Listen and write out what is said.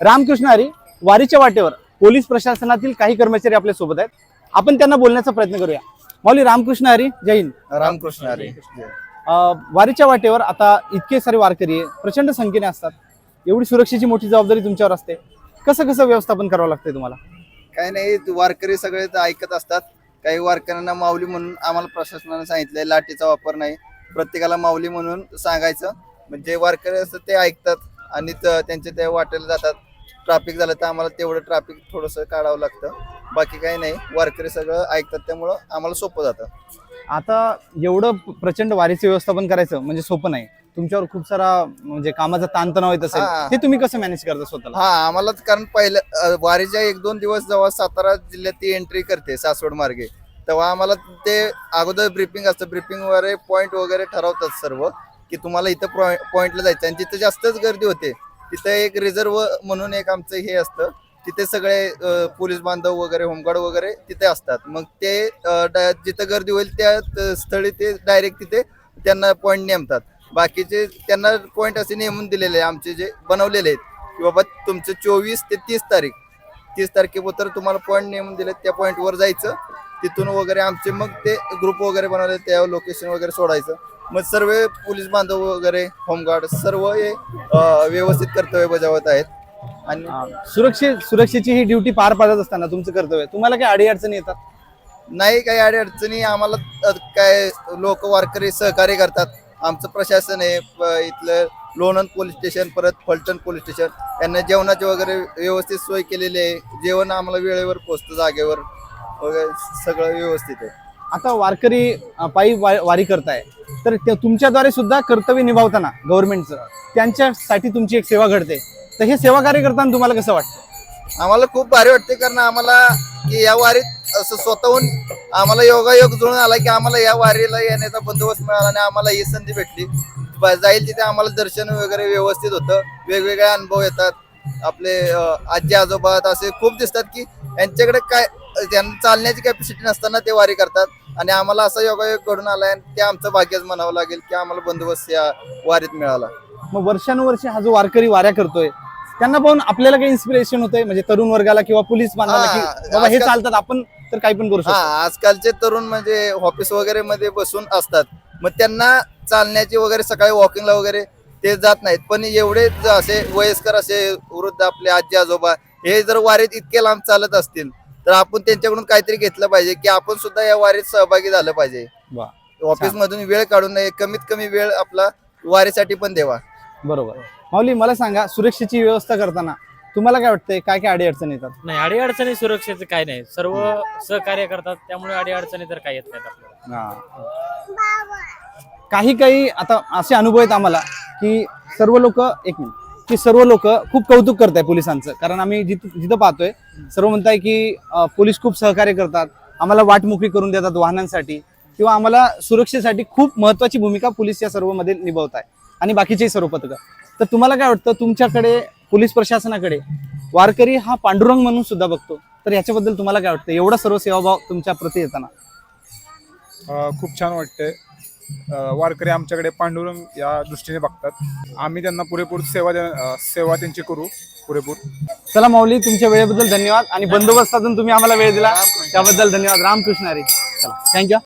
रामकृष्ण हरी वारीच्या वाटेवर पोलीस प्रशासनातील काही कर्मचारी आपल्यासोबत आहेत. आपण त्यांना बोलण्याचा प्रयत्न करूया. माऊली रामकृष्ण हरी जय हिंद. रामकृष्ण हरी. वारीच्या वाटेवर आता इतके सारे वारकरी आहे, प्रचंड संख्येने असतात. एवढी सुरक्षेची मोठी जबाबदारी तुमच्यावर असते. कसं कसं व्यवस्थापन करावं लागतंय तुम्हाला? काही नाही वारकरी सगळे ऐकत असतात. काही वारकऱ्यांना माऊली म्हणून आम्हाला प्रशासनाने सांगितलंय लाठीचा वापर नाही. प्रत्येकाला माऊली म्हणून सांगायचं. म्हणजे वारकरी असतात ते ऐकतात आणि त्यांचे ते वाटेला जातात. ट्रॅफिक झालं तर आम्हाला तेवढं ट्रॅफिक थोडंसं काढावं लागतं. बाकी काही नाही. वारकरी सगळं ऐकतात त्यामुळं आम्हाला सोपं जातं. आता एवढं प्रचंड वारीचं व्यवस्थापन करायचं म्हणजे सोपं नाही. तुमच्यावर खूप सारा म्हणजे कामाचा ताणतणाव येत असेल. हा. ते तुम्ही कसं मॅनेज करता स्वतःला? हा आम्हाला कारण पहिलं अ, वारीच्या एक दोन दिवस जेव्हा सातारा जिल्ह्यात ती एंट्री करते सासवड मार्गे तेव्हा आम्हाला ते अगोदर ब्रिफिंग असतं. ब्रिफिंग वगैरे पॉईंट वगैरे ठरवतात सर्व की तुम्हाला इथं पॉईंटला जायचं आणि जिथं जास्तच गर्दी होते. तिथं एक रिझर्व म्हणून एक आमचं हे असतं. तिथे सगळे पोलीस बांधव वगैरे होमगार्ड वगैरे तिथे असतात. मग ते जिथं गर्दी होईल त्या त- स्थळी ते डायरेक्ट तिथे त्यांना पॉईंट नेमतात. बाकीचे त्यांना पॉईंट असे नेमून दिलेले आमचे जे बनवलेले आहेत की बाबा तुमचे चोवीस ते तीस तारीख तीस तारखेपर्यंत तुम्हाला पॉईंट नेमून दिले त्या पॉईंटवर जायचं. तिथून वगैरे आमचे मग ते ग्रुप वगैरे बनवले त्या लोकेशन वगैरे सोडायचं. मग सर्व पोलीस बांधव वगैरे होमगार्ड सर्व हे अं, व्यवस्थित कर्तव्य बजावत आहेत. आणि अं, सुरक्षे सुरक्षेची ही ड्युटी पार पाडत असताना तुमचं कर्तव्य तुम्हाला काही अडीअडचणी येतात? नाही काही अडचणी आम्हाला अ, काय लोक वारकरी सहकार्य करतात. आमचं प्रशासन आहे प- इथलं लोणंद पोलीस स्टेशन परत फलटण पोलीस स्टेशन. यांना जेवणाची वगैरे व्यवस्थित सोय केलेली आहे. जेवण आम्हाला वेळेवर पोचतं जागेवर. वगैरे सगळं व्यवस्थित आहे. आता वारकरी पायी वारी करताय. तर तुमच्याद्वारे सुद्धा कर्तव्य निभावताना गव्हर्नमेंटचं त्यांच्यासाठी तुमची एक सेवा घडते. तर हे सेवा कार्य करताना तुम्हाला कसं वाटतं? आम्हाला खूप भारी वाटते कारण आम्हाला की या वारीत असं स्वतःहून आम्हाला योगायोग जुळून आला की आम्हाला या वारीला येण्याचा बंदोबस्त मिळाला आणि आम्हाला ही संधी भेटली. जाईल तिथे आम्हाला दर्शन वगैरे व्यवस्थित होतं. वेगवेगळे अनुभव येतात. आपले आजी आजोबा असे खूप दिसतात की यांच्याकडे काय त्यांना चालण्याची कॅपॅसिटी नसताना ते वारी करतात. आणि आम्हाला असा योगायोग घडून आलाय आणि ते आमचं भाग्यच म्हणावं लागेल की आम्हाला बंदोबस्त या वारीत मिळाला. मग वर्षानुवर्ष हा जो वारकरी वाऱ्या करतोय त्यांना पाहून आपल्याला काही इन्स्पिरेशन होतंय? म्हणजे तरुण वर्गाला किंवा पोलीस बांधवाला हा, की बाबा हे आजकाल- चालतात आपण तर काही पण करू शकतो. हा आजकालचे तरुण म्हणजे ऑफिस वगैरे मध्ये बसून असतात. मग त्यांना चालण्याची वगैरे सकाळी वॉकिंगला वगैरे ते जात नाहीत. पण एवढे ज- असे वयस्कर असे वृद्ध आपले आजी आजोबा हे जर वारीत इतके लांब चालत असतील तर आपण त्यांच्याकडून काहीतरी घेतलं पाहिजे की आपण सुद्धा या वारीत सहभागी झालं पाहिजे. वा ऑफिस मधून वेळ काढून नये कमीत कमी वेळ आपला वारीसाठी पण द्यावा. बरोबर. माऊली मला सांगा सुरक्षेची व्यवस्था करताना तुम्हाला काय वाटतंय? काय काय अडीअडचणी येतात? नाही अडी अडचणी सुरक्षेचं काय नाही. सर्व सहकार्य करतात त्यामुळे अडी अडचणी तर काही येत नाहीत आपल्याला. काही काही आता असे अनुभव आहेत आम्हाला की सर्व लोक एक मिनिट. की सर्व लोक खूप कौतुक करत आहे पोलिसांचं. कारण आम्ही जिथं जिथं पाहतोय सर्व म्हणताय की पोलीस खूप सहकार्य करतात आम्हाला वाट मोकळी करून देतात वाहनांसाठी किंवा आम्हाला सुरक्षेसाठी खूप महत्वाची भूमिका पोलीस या सर्वमध्ये निभावत आहे आणि बाकीचे सर्व पथकं. तर तुम्हाला काय वाटतं तुमच्याकडे पोलीस प्रशासनाकडे वारकरी हा पांडुरंग म्हणून सुद्धा बघतो तर याच्याबद्दल तुम्हाला काय वाटतं? एवढा सर्व सेवाभाव तुमच्या प्रती येताना. खूप छान वाटतंय. वारकरी आमच्याकडे पांडुरंग या दृष्टीने बघतात. आम्ही त्यांना पुरेपूर सेवा सेवा त्यांची करू पुरेपूर. चला माऊली तुमच्या वेळेबद्दल धन्यवाद आणि बंदोबस्तातून तुम्ही आम्हाला वेळ दिला त्याबद्दल धन्यवाद. रामकृष्ण हरी. चला थँक्यू